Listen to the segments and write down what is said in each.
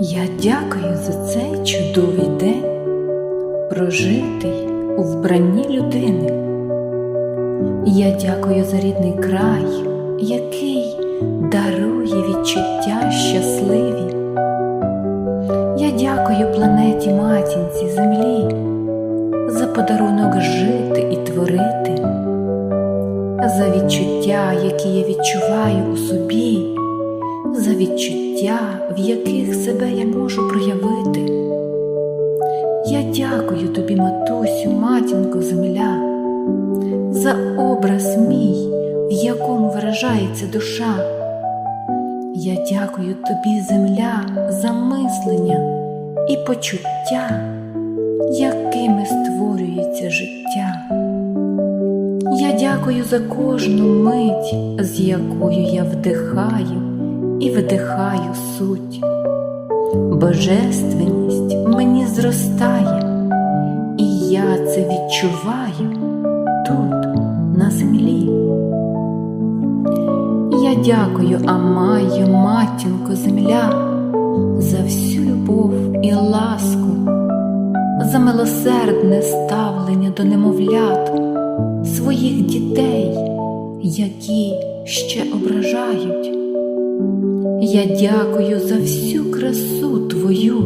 Я дякую за цей чудовий день, прожитий у вбранні людини. Я дякую за рідний край, який дарує відчуття щасливі. Я дякую планеті матінці землі за подарунок жити і творити, за відчуття, які я відчуваю у собі, за відчуття, в яких себе я можу проявити. Я дякую тобі, матусю, матінко, земля, за образ мій, в якому виражається душа. Я дякую тобі, земля, за мислення і почуття, якими створюється життя. Я дякую за кожну мить, з якою я вдихаю і видихаю суть. Божественність мені зростає, і я це відчуваю тут, на землі. Я дякую, Амаю, матінко, земля, за всю любов і ласку, за милосердне ставлення до немовлят, своїх дітей, які ще ображають. Я дякую за всю красу твою,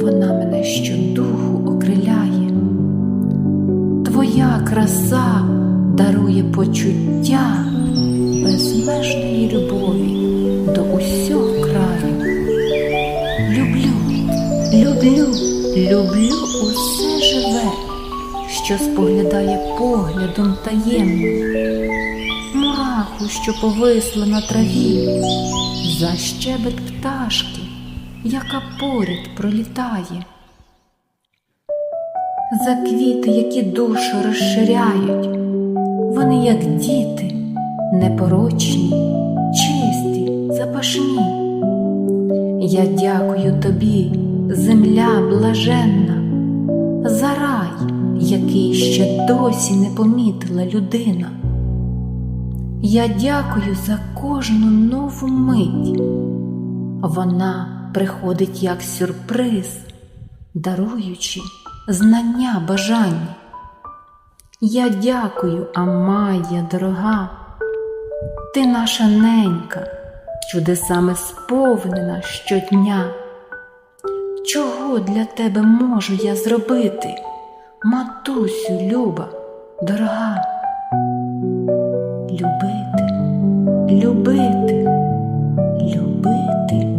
вона мене щодуху окриляє. Твоя краса дарує почуття безмежної любові до усього краю. Люблю, люблю, люблю усе живе, що споглядає поглядом таємним, мураху, що повисла на траві, за щебет пташки, яка поряд пролітає. За квіти, які душу розширяють, вони, як діти, непорочні, чисті, запашні. Я дякую тобі, земля блаженна, за рай, який ще досі не помітила людина. Я дякую за кожну нову мить. Вона приходить як сюрприз, даруючи знання бажання. Я дякую, Амая, дорога, ти наша ненька, чудесами сповнена щодня. Чого для тебе можу я зробити, матусю, люба, дорога? Любити, любити, любити.